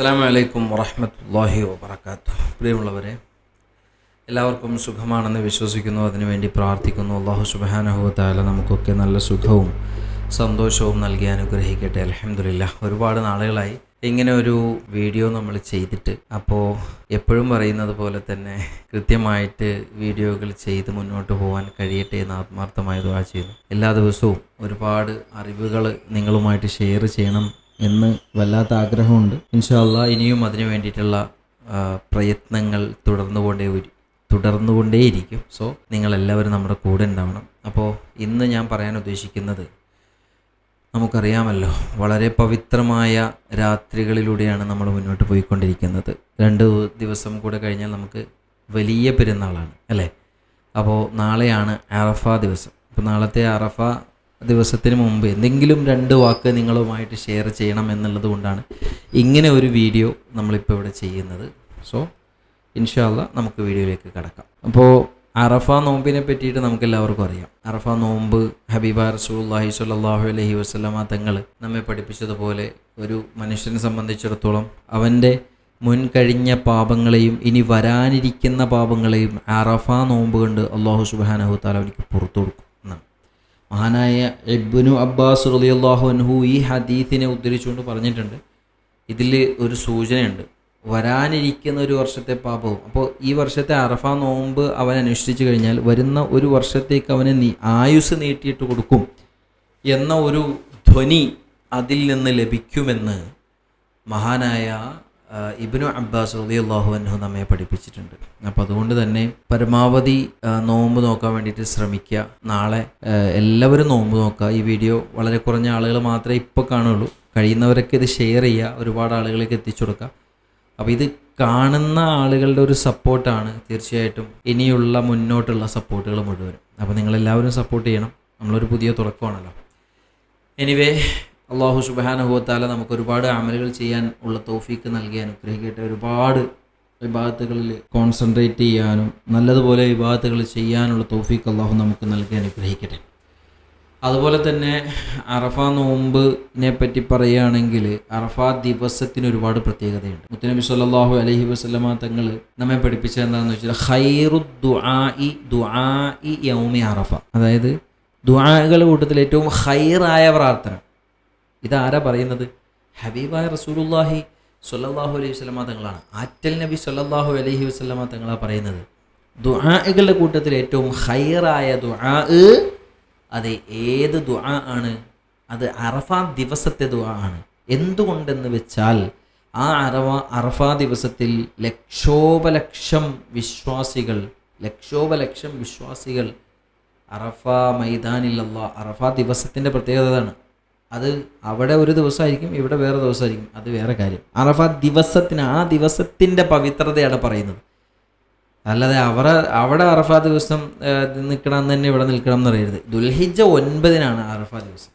അസ്സാം വലൈക്കും വറഹമത്തല്ലാഹി വാബർക്കാത്തു പ്രിയമുള്ളവരെ എല്ലാവർക്കും സുഖമാണെന്ന് വിശ്വസിക്കുന്നു. അതിനുവേണ്ടി പ്രാർത്ഥിക്കുന്നു. അള്ളാഹു സുബാനഹുവത്താല നമുക്കൊക്കെ നല്ല സുഖവും സന്തോഷവും നൽകി അനുഗ്രഹിക്കട്ടെ. അലഹമില്ല ഒരുപാട് നാളുകളായി ഇങ്ങനെ ഒരു വീഡിയോ നമ്മൾ ചെയ്തിട്ട് അപ്പോൾ എപ്പോഴും പറയുന്നത് പോലെ തന്നെ കൃത്യമായിട്ട് വീഡിയോകൾ ചെയ്ത് മുന്നോട്ട് പോകാൻ കഴിയട്ടെ എന്ന് ആത്മാർത്ഥമായി ദുആ ചെയ്യുന്നു. എല്ലാ ദിവസവും ഒരുപാട് അറിവുകൾ നിങ്ങളുമായിട്ട് ഷെയർ ചെയ്യണം. എന്ന് വല്ലാത്ത ആഗ്രഹമുണ്ട്. ഇൻഷാല്ല ഇനിയും അതിനു വേണ്ടിയിട്ടുള്ള പ്രയത്നങ്ങൾ തുടർന്നുകൊണ്ടേ ഒരു- തുടർന്നുകൊണ്ടേയിരിക്കും സോ നിങ്ങളെല്ലാവരും നമ്മുടെ കൂടെ ഉണ്ടാവണം. അപ്പോൾ ഇന്ന് ഞാൻ പറയാൻ ഉദ്ദേശിക്കുന്നത് നമുക്കറിയാമല്ലോ വളരെ പവിത്രമായ രാത്രികളിലൂടെയാണ് നമ്മൾ മുന്നോട്ട് പോയിക്കൊണ്ടിരിക്കുന്നത്. രണ്ട് ദിവസം കൂടെ കഴിഞ്ഞാൽ നമുക്ക് വലിയ പെരുന്നാളാണ് അല്ലേ? അപ്പോൾ നാളെയാണ് അറഫ ദിവസം. അപ്പോൾ നാളത്തെ അറഫ ദിവസത്തിന് മുമ്പ് എന്തെങ്കിലും രണ്ട് വാക്ക് നിങ്ങളുമായിട്ട് ഷെയർ ചെയ്യണം എന്നുള്ളത് കൊണ്ടാണ് ഇങ്ങനെ ഒരു വീഡിയോ നമ്മളിപ്പോൾ ഇവിടെ ചെയ്യുന്നത്. സോ ഇൻഷാല്ല നമുക്ക് വീഡിയോയിലേക്ക് കിടക്കാം. അപ്പോൾ അറഫ നോമ്പിനെ പറ്റിയിട്ട് നമുക്ക് എല്ലാവർക്കും അറിയാം. അറഫ നോമ്പ് ഹബീബ റസൂല്ലാഹി സ്വല്ലല്ലാഹു അലഹി വസ്ലമ തങ്ങൾ നമ്മെ പഠിപ്പിച്ചതുപോലെ ഒരു മനുഷ്യനെ സംബന്ധിച്ചിടത്തോളം അവന്റെ മുൻകഴിഞ്ഞ പാപങ്ങളെയും ഇനി വരാനിരിക്കുന്ന പാപങ്ങളെയും അറഫ നോമ്പ് കൊണ്ട് അള്ളാഹു സുബാനഹു താല അവനിക്ക് പുറത്തു കൊടുക്കും. മഹാനായ എബ്ബുനു അബ്ബാസ് റളിയല്ലാഹു അൻഹു ഈ ഹദീത്തിനെ ഉദ്ധരിച്ചുകൊണ്ട് പറഞ്ഞിട്ടുണ്ട്. ഇതിൽ ഒരു സൂചനയുണ്ട്. വരാനിരിക്കുന്ന ഒരു വർഷത്തെ പാപവും. അപ്പോൾ ഈ വർഷത്തെ അറഫ നോമ്പ് അവൻ അനുഷ്ഠിച്ചു കഴിഞ്ഞാൽ വരുന്ന ഒരു വർഷത്തേക്ക് അവന് നീ ആയുസ് നീട്ടിയിട്ട് കൊടുക്കും എന്ന ഒരു ധ്വനി അതിൽ നിന്ന് ലഭിക്കുമെന്ന് മഹാനായ ഇബ്നു അബ്ബാസ് റളിയല്ലാഹു അൻഹു നമ്മെ പഠിപ്പിച്ചിട്ടുണ്ട്. അപ്പോൾ അതുകൊണ്ട് തന്നെ പരമാവധി നോമ്പ് നോക്കാൻ വേണ്ടിയിട്ട് ശ്രമിക്കുക. നാളെ എല്ലാവരും നോമ്പ് നോക്കുക. ഈ വീഡിയോ വളരെ കുറഞ്ഞ ആളുകൾ മാത്രമേ ഇപ്പോൾ കാണുള്ളൂ കഴിയുന്നവരൊക്കെ ഇത് ഷെയർ ചെയ്യുക. ഒരുപാട് ആളുകളിലേക്ക് എത്തിച്ചു കൊടുക്കുക. അപ്പോൾ ഇത് കാണുന്ന ആളുകളുടെ ഒരു സപ്പോർട്ടാണ് തീർച്ചയായിട്ടും ഇനിയുള്ള മുന്നോട്ടുള്ള സപ്പോർട്ടുകൾ മുഴുവനും. അപ്പോൾ നിങ്ങളെല്ലാവരും സപ്പോർട്ട് ചെയ്യണം. നമ്മളൊരു പുതിയ തുടക്കമാണല്ലോ. എനിവേ അള്ളാഹു സുബാനുഭവത്താല നമുക്ക് ഒരുപാട് അമലുകൾ ചെയ്യാൻ ഉള്ള തോഫീക്ക് നൽകി അനുഗ്രഹിക്കട്ടെ. ഒരുപാട് വിഭാഗത്തുകളിൽ കോൺസെൻട്രേറ്റ് ചെയ്യാനും നല്ലതുപോലെ വിഭാഗത്തുകൾ ചെയ്യാനുള്ള തോഫീക്ക് അള്ളാഹു നമുക്ക് നൽകി അനുഗ്രഹിക്കട്ടെ. അതുപോലെ തന്നെ അറഫ നോമ്പിനെ പറ്റി പറയുകയാണെങ്കിൽ അറഫ ദിവസത്തിന് ഒരുപാട് പ്രത്യേകതയുണ്ട്. മുത്തനബി സല്ലല്ലാഹു അലഹി വസ്ലമ തങ്ങൾ നമ്മെ പഠിപ്പിച്ചത് എന്താണെന്ന് വെച്ചാൽ ഖൈറു ദുആഇ ദുആഇ യൗമി അറഫ. അതായത് ദുആകളുടെ കൂട്ടത്തിൽ ഏറ്റവും ഹൈറായ പ്രാർത്ഥന. ഇതാരാ പറയുന്നത്? ഹബീബായ റസൂലുല്ലാഹി സ്വല്ലല്ലാഹു അലൈഹി വസ്ലമ തങ്ങളാണ്. ആറ്റൽ നബി സ്വല്ലല്ലാഹു അലൈഹി വസ്ലമ തങ്ങളാണ് പറയുന്നത്. ദുആകളുടെ കൂട്ടത്തിൽ ഏറ്റവും ഹൈറായ ദുആ അത് ഏത് ദുആ ആണ്? അത് അറഫാ ദിവസത്തെ ദുആ ആണ്. എന്തുകൊണ്ടെന്ന് വെച്ചാൽ ആ അറവ അറഫ ദിവസത്തിൽ ലക്ഷോപലക്ഷം വിശ്വാസികൾ ലക്ഷോപലക്ഷം വിശ്വാസികൾ അറഫ മൈതാനിലല്ല അറഫ ദിവസത്തിന്റെ പ്രത്യേകത അതാണ്. അത് അവിടെ ഒരു ദിവസമായിരിക്കും ഇവിടെ വേറെ ദിവസമായിരിക്കും. അത് വേറെ കാര്യം. അറഫ ദിവസത്തിന് ആ ദിവസത്തിന്റെ പവിത്രതയാണ് പറയുന്നത്. അല്ലാതെ അവർ അവിടെ അറഫ ദിവസം നിൽക്കണം തന്നെ ഇവിടെ നിൽക്കണം എന്ന് പറയരുത്. ദുൽഹിജ ഒൻപതിനാണ് അറഫ ദിവസം.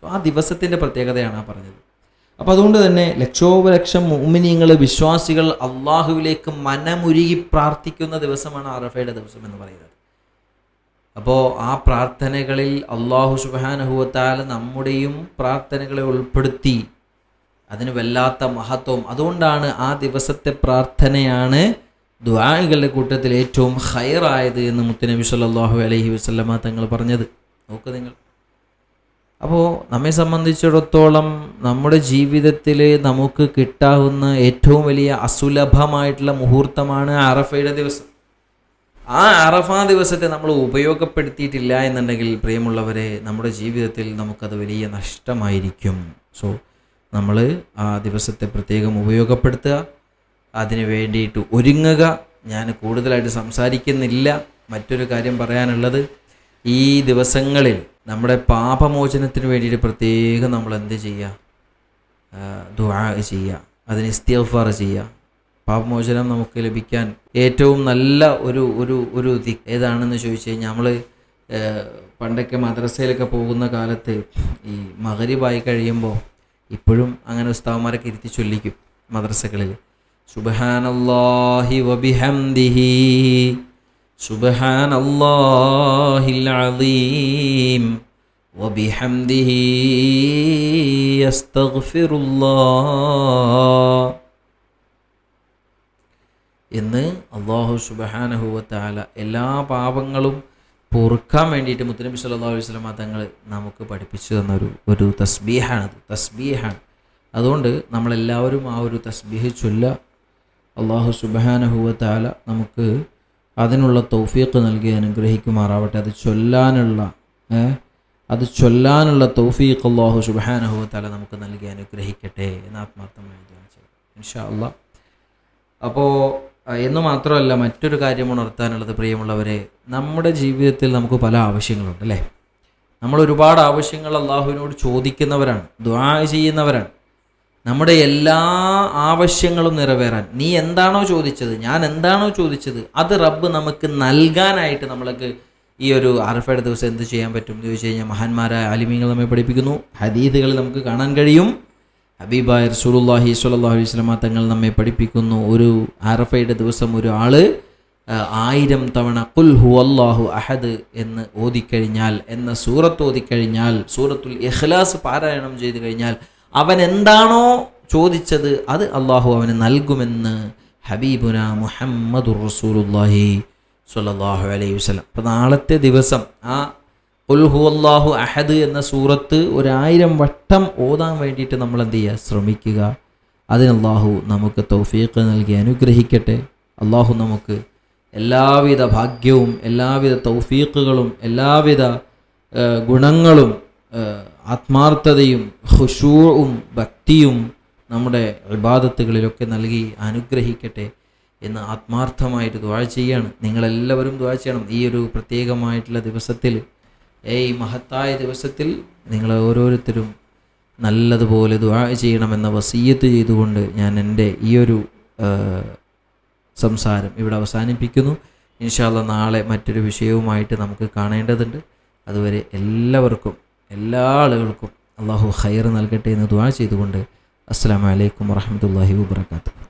സോ ആ ദിവസത്തിന്റെ പ്രത്യേകതയാണ് ആ പറഞ്ഞത്. അപ്പോൾ അതുകൊണ്ട് തന്നെ ലക്ഷോപലക്ഷം മോമിനിയങ്ങൾ വിശ്വാസികൾ അള്ളാഹുവിലേക്ക് മനമുരുകി പ്രാർത്ഥിക്കുന്ന ദിവസമാണ് അറഫയുടെ ദിവസം എന്ന് പറയുന്നത്. അപ്പോൾ ആ പ്രാർത്ഥനകളിൽ അള്ളാഹു സുബാനഹുവത്താൽ നമ്മുടെയും പ്രാർത്ഥനകളെ ഉൾപ്പെടുത്തി. അതിന് വല്ലാത്ത മഹത്വം. അതുകൊണ്ടാണ് ആ ദിവസത്തെ പ്രാർത്ഥനയാണ് ദുആകളുടെ കൂട്ടത്തിൽ ഏറ്റവും ഹയറായത് എന്ന് മുത്തനബി സല്ലാഹു അലഹി വസ്ലമ തങ്ങൾ പറഞ്ഞത്. നോക്ക് നിങ്ങൾ. അപ്പോൾ നമ്മെ സംബന്ധിച്ചിടത്തോളം നമ്മുടെ ജീവിതത്തിൽ നമുക്ക് കിട്ടാവുന്ന ഏറ്റവും വലിയ അസുലഭമായിട്ടുള്ള മുഹൂർത്തമാണ് അറഫയുടെ ദിവസം. ആ അറഫ ദിവസത്തെ നമ്മൾ ഉപയോഗപ്പെടുത്തിയിട്ടില്ല എന്നുണ്ടെങ്കിൽ പ്രിയമുള്ളവരെ നമ്മുടെ ജീവിതത്തിൽ നമുക്കത് വലിയ നഷ്ടമായിരിക്കും. സോ നമ്മൾ ആ ദിവസത്തെ പ്രത്യേകം ഉപയോഗപ്പെടുത്തുക. അതിന് വേണ്ടിയിട്ട് ഒരുങ്ങുക. ഞാൻ കൂടുതലായിട്ട് സംസാരിക്കുന്നില്ല. മറ്റൊരു കാര്യം പറയാനുള്ളത് ഈ ദിവസങ്ങളിൽ നമ്മുടെ പാപമോചനത്തിന് വേണ്ടിയിട്ട് പ്രത്യേകം നമ്മൾ എന്ത് ചെയ്യുക? ദുആ ചെയ്യുക. അതിന് ഇസ്തിഗ്ഫാർ ചെയ്യുക. പാപമോചനം നമുക്ക് ലഭിക്കാൻ ഏറ്റവും നല്ല ഒരു ഒരു ഒരു ഏതാണെന്ന് ചോദിച്ചു കഴിഞ്ഞാൽ നമ്മൾ പണ്ടൊക്കെ മദ്രസയിലൊക്കെ പോകുന്ന കാലത്ത് ഈ മകരിബായി കഴിയുമ്പോൾ ഇപ്പോഴും അങ്ങനെ ഉസ്താവന്മാരൊക്കെ ഇരുത്തി ചൊല്ലിക്കും മദ്രസകളിൽ സുബഹാനല്ലാഹി വബിഹംദിഹി സുബഹാനല്ലാഹിൽ അദീം വബിഹംദിഹി അസ്തഗ്ഫിറുല്ലാഹ്. എന്ന് അള്ളാഹു സുബഹാനഹുവത്താല എല്ലാ പാപങ്ങളും പൊറുക്കാൻ വേണ്ടിയിട്ട് മുത്തനബി അലൈഹി വസല്ലമ തങ്ങൾ നമുക്ക് പഠിപ്പിച്ചു തന്നൊരു ഒരു തസ്ബീഹാണത് തസ്ബീഹാണ്. അതുകൊണ്ട് നമ്മളെല്ലാവരും ആ ഒരു തസ്ബീഹ് ചൊല്ല. അള്ളാഹു സുബഹാനഹുവത്താല നമുക്ക് അതിനുള്ള തൗഫീഖ് നൽകി അനുഗ്രഹിക്കുമാറാവട്ടെ. അത് ചൊല്ലാനുള്ള അത് ചൊല്ലാനുള്ള തൗഫീഖ് അള്ളാഹു സുബഹാനഹുവത്താല നമുക്ക് നൽകി അനുഗ്രഹിക്കട്ടെ എന്ന് ആത്മാർത്ഥമായി ഇൻഷാ അള്ളാഹ് അപ്പോൾ എന്ന് മാത്രമല്ല മറ്റൊരു കാര്യം ഉണർത്താനുള്ളത് പ്രിയമുള്ളവരെ നമ്മുടെ ജീവിതത്തിൽ നമുക്ക് പല ആവശ്യങ്ങളുണ്ട് അല്ലേ? നമ്മൾ ഒരുപാട് ആവശ്യങ്ങൾ അള്ളാഹുവിനോട് ചോദിക്കുന്നവരാണ് ദ്വാ ചെയ്യുന്നവരാണ്. നമ്മുടെ എല്ലാ ആവശ്യങ്ങളും നിറവേറാൻ. നീ എന്താണോ ചോദിച്ചത് ഞാൻ എന്താണോ ചോദിച്ചത് അത് റബ്ബ് നമുക്ക് നൽകാനായിട്ട് നമ്മൾക്ക് ഈ ഒരു അറഫയുടെ ദിവസം എന്ത് ചെയ്യാൻ പറ്റും എന്ന് ചോദിച്ചു കഴിഞ്ഞാൽ മഹാന്മാരായ ആലിമീങ്ങൾ നമ്മെ പഠിപ്പിക്കുന്നു. ഹദീദുകൾ നമുക്ക് കാണാൻ കഴിയും. ഹബീബായ റസൂലുള്ളാഹി സ്വല്ലല്ലാഹു അലൈഹി വസല്ലമ തങ്ങൾ നമ്മെ പഠിപ്പിക്കുന്നു. ഒരു അറഫയുടെ ദിവസം ഒരു ആൾ ആയിരം തവണ കുൽ ഹുവല്ലാഹു അഹദ് എന്ന് ഓതിക്കഴിഞ്ഞാൽ എന്ന സൂറത്ത് ഓതിക്കഴിഞ്ഞാൽ സൂറത്തുൽ ഇഖ്ലാസ് പാരായണം ചെയ്തു കഴിഞ്ഞാൽ അവൻ എന്താണോ ചോദിച്ചത് അത് അള്ളാഹു അവന് നൽകുമെന്ന് ഹബീബുന മുഹമ്മദുർ റസൂലുള്ളാഹി സ്വല്ലല്ലാഹു അലൈഹി വസല്ലം. അപ്പോൾ നാളത്തെ ദിവസം ആ ഉൽഹു അള്ളാഹു അഹദ് എന്ന സൂറത്ത് ഒരായിരം വട്ടം ഓതാൻ വേണ്ടിയിട്ട് നമ്മൾ എന്ത് ചെയ്യുക? ശ്രമിക്കുക. അതിന് അള്ളാഹു നമുക്ക് തൗഫീഖ് നൽകി അനുഗ്രഹിക്കട്ടെ. അള്ളാഹു നമുക്ക് എല്ലാവിധ ഭാഗ്യവും എല്ലാവിധ തൗഫീഖുകളും എല്ലാവിധ ഗുണങ്ങളും ആത്മാർത്ഥതയും ഹുഷൂവും ഭക്തിയും നമ്മുടെ വിവാദത്തുകളിലൊക്കെ നൽകി അനുഗ്രഹിക്കട്ടെ എന്ന് ആത്മാർത്ഥമായിട്ട് ദ്വാഴ ചെയ്യാണ്. നിങ്ങളെല്ലാവരും ദ്വാഴ ചെയ്യണം. ഈ ഒരു പ്രത്യേകമായിട്ടുള്ള ദിവസത്തിൽ ഈ മഹത്തായ ദിവസത്തിൽ നിങ്ങൾ ഓരോരുത്തരും നല്ലതുപോലെ ദുആ ചെയ്യണമെന്ന വസീയത്ത് ചെയ്തുകൊണ്ട് ഞാൻ എന്റെ ഈ ഒരു സംസാരം ഇവിടെ അവസാനിപ്പിക്കുന്നു. ഇൻഷാല്ല നാളെ മറ്റൊരു വിഷയവുമായിട്ട് നമുക്ക് കാണേണ്ടതുണ്ട്. അതുവരെ എല്ലാവർക്കും എല്ലാ ആളുകൾക്കും അള്ളാഹു ഖൈർ നൽകട്ടെ എന്ന് ദുആ ചെയ്തുകൊണ്ട്. അസ്സാം വലൈക്കും വാഹമത്തല്ലാഹി വാബർക്കാത്തു